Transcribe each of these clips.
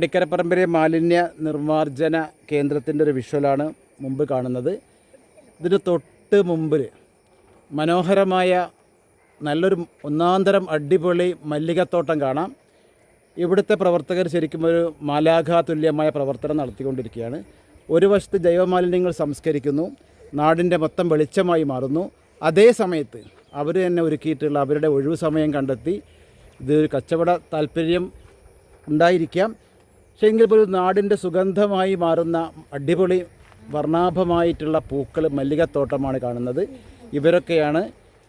പടിക്കരപ്പറമ്പിലെ മാലിന്യ നിർമ്മാർജന കേന്ദ്രത്തിന്റെ ഒരു വിഷ്വലാണ് മുമ്പ് കാണുന്നത്. ഇതിന് തൊട്ട് മുമ്പിൽ മനോഹരമായ നല്ലൊരു ഒന്നാന്തരം അടിപൊളി മല്ലികത്തോട്ടം കാണാം. ഇവിടുത്തെ പ്രവർത്തകർ ശരിക്കും ഒരു മാലാഘാതുല്യമായ പ്രവർത്തനം നടത്തിക്കൊണ്ടിരിക്കുകയാണ്. ഒരു വശത്ത് ജൈവമാലിന്യങ്ങൾ സംസ്കരിക്കുന്നു നാടിന്റെ മൊത്തം വെളിച്ചമായി മാറുന്നു. അതേ സമയത്ത് അവർ തന്നെ ഒരുക്കിയിട്ടുള്ള അവരുടെ ഒഴിവു സമയം കണ്ടെത്തി ഇതൊരു കച്ചവട താല്പര്യം ഉണ്ടായിരിക്കാം. പക്ഷേ എങ്കിൽ പോലും നാടിന്റെ സുഗന്ധമായി മാറുന്ന അടിപൊളി വർണാഭമായിട്ടുള്ള പൂക്കൾ മല്ലികത്തോട്ടമാണ് കാണുന്നത്. ഇവരൊക്കെയാണ്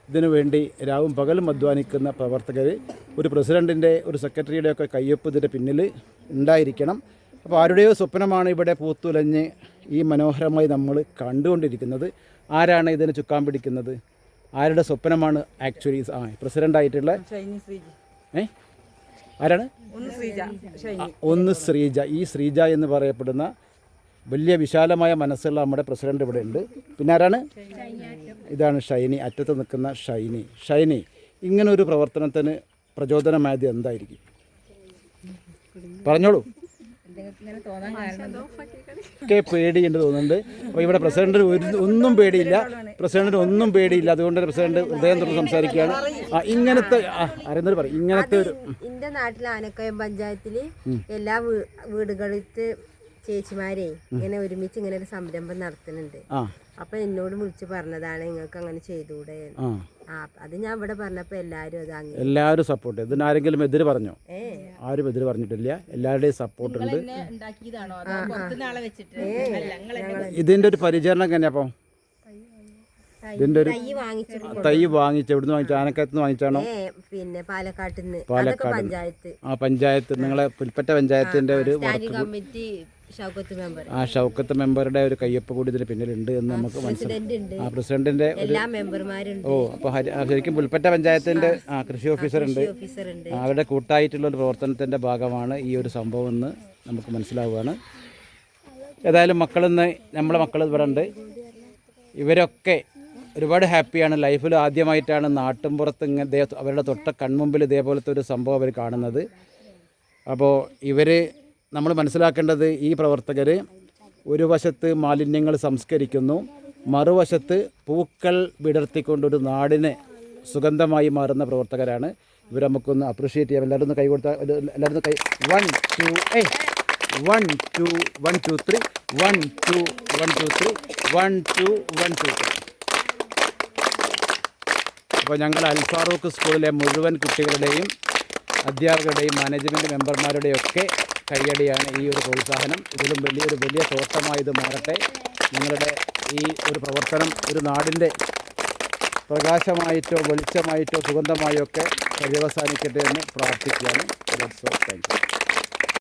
ഇതിനു വേണ്ടി രാവും പകലും അധ്വാനിക്കുന്ന പ്രവർത്തകർ. ഒരു പ്രസിഡന്റിന്റെ ഒരു സെക്രട്ടറിയുടെ ഒക്കെ കയ്യൊപ്പ് ഇതിന്റെ പിന്നിൽ ഉണ്ടായിരിക്കണം. അപ്പോൾ ആരുടെയോ സ്വപ്നമാണ് ഇവിടെ പൂത്തുലഞ്ഞ് ഈ മനോഹരമായി നമ്മൾ കണ്ടുകൊണ്ടിരിക്കുന്നത്. ആരാണ് ഇതിന് ചുക്കാൻ പിടിക്കുന്നത്? ആരുടെ സ്വപ്നമാണ് ആക്ച്വലി ആ പ്രസിഡന്റായിട്ടുള്ള ഏ? ആരാണ്? ഒന്ന് ശ്രീജ. ഈ ശ്രീജ എന്ന് പറയപ്പെടുന്ന വലിയ വിശാലമായ മനസ്സുള്ള നമ്മുടെ പ്രസിഡന്റ് ഇവിടെ ഉണ്ട്. പിന്നെ ആരാണ്? ഇതാണ് ഷൈനി. അറ്റത്ത് നിൽക്കുന്ന ഷൈനി. ഷൈനി ഇങ്ങനൊരു പ്രവർത്തനത്തിന് പ്രചോദനമായത് എന്തായിരിക്കും? പറഞ്ഞോളൂ. ഒക്കെ പേടിയുണ്ട് തോന്നുന്നുണ്ട്. അപ്പോൾ ഇവിടെ പ്രസിഡന്റ് ഒരു ഒന്നും പേടിയില്ല. പ്രസിഡന്റിന് ഒന്നും പേടിയില്ല. അതുകൊണ്ട് പ്രസിഡന്റ് ഹൃദയം തുറന്ന് സംസാരിക്കുകയാണ്. ഇങ്ങനത്തെ ആ അറിയുന്നവർ പറയും. ഇങ്ങനത്തെ ഒരു എന്റെ നാട്ടിലെ ആനക്കയം പഞ്ചായത്തിൽ എല്ലാ വീ- വീടുകളിലത്തെ ചേച്ചിമാരെ ഇങ്ങനെ ഒരുമിച്ച് ഇങ്ങനെ ഒരു സംരംഭം നടത്തുന്നുണ്ട്. അപ്പൊ എന്നോട് വിളിച്ചു പറഞ്ഞതാണ് നിങ്ങൾക്ക് അങ്ങനെ ചെയ്തുകൂടെ അത് ഞാൻ ഇവിടെ പറഞ്ഞപ്പോ എല്ലാരും അത് എല്ലാരും എല്ലാവരും സപ്പോർട്ട് ചെയ്തു. ഇതിന് ആരെങ്കിലും എതിര് പറഞ്ഞോ? ആരും എതിര് പറഞ്ഞിട്ടില്ല. എല്ലാവരുടെയും സപ്പോർട്ട് ഉണ്ട്. ഇതിന്റെ ഒരു പരിചരണം എങ്ങനെയാ അപ്പം? ഇതിന്റെ ഒരു തൈ വാങ്ങിച്ചു എവിടുന്ന് വാങ്ങിച്ച ആനക്കയത്ത് നിന്ന് വാങ്ങിച്ചാണോ? പിന്നെ പാലക്കാട് പഞ്ചായത്ത്. ആ പഞ്ചായത്ത് നിങ്ങളെ പുൽപ്പറ്റ പഞ്ചായത്തിന്റെ ഒരു ആ ഷൗക്കത്ത് മെമ്പറുടെ ഒരു കയ്യൊപ്പ് കൂടി ഇതിന് പിന്നിലുണ്ട് എന്ന് നമുക്ക് മനസ്സിലായി. ആ പ്രസിഡന്റിന്റെ ഓ അപ്പോൾ ശരിക്കും പുൽപ്പറ്റ പഞ്ചായത്തിന്റെ ആ കൃഷി ഓഫീസർ ഉണ്ട് അവരുടെ കൂട്ടായിട്ടുള്ള ഒരു പ്രവർത്തനത്തിന്റെ ഭാഗമാണ് ഈ ഒരു സംഭവം എന്ന് നമുക്ക് മനസ്സിലാവുകയാണ്. ഏതായാലും മക്കളിന്ന് നമ്മളെ മക്കൾ ഇവിടെ ഉണ്ട്. ഇവരൊക്കെ ഒരുപാട് ഹാപ്പിയാണ്. ലൈഫിൽ ആദ്യമായിട്ടാണ് നാട്ടിൻപുറത്ത് ഇങ്ങനെ അവരുടെ തൊട്ട കൺമുമ്പിൽ ഇതേപോലത്തെ ഒരു സംഭവം അവർ കാണുന്നത്. അപ്പോൾ ഇവർ നമ്മൾ മനസ്സിലാക്കേണ്ടത് ഈ പ്രവർത്തകർ ഒരു വശത്ത് മാലിന്യങ്ങൾ സംസ്കരിക്കുന്നു മറുവശത്ത് പൂക്കൾ വിടർത്തിക്കൊണ്ടൊരു നാടിനെ സുഗന്ധമായി മാറുന്ന പ്രവർത്തകരാണ്. ഇവർ നമുക്കൊന്ന് അപ്രീഷിയേറ്റ് ചെയ്യാം. എല്ലാവരും കൈ കൊടുത്താൽ എല്ലാവരും കൈ വൺ ടു ഏ one two one two three one two one two three one two one two three അപ്പോൾ ഞങ്ങൾ അൽഫാറൂഖ് സ്കൂളിലെ മുഴുവൻ കുട്ടികളുടെയും അധ്യാപകരുടെയും മാനേജ്മെന്റ് മെമ്പർമാരുടെയും ഒക്കെ കയ്യടിയാണ് ഈ ഒരു പ്രോത്സാഹനം. ഇതിലും വലിയൊരു വലിയ ഇത് മാറട്ടെ. നിങ്ങളുടെ ഈ ഒരു പ്രവർത്തനം ഒരു നാടിന്റെ പ്രകാശമായിട്ടോ വെളിച്ചമായിട്ടോ സുഗന്ധമായോ ഒക്കെ പര്യവസാനിക്കട്ടെ എന്ന് പ്രാർത്ഥിക്കുകയാണ്. Thank you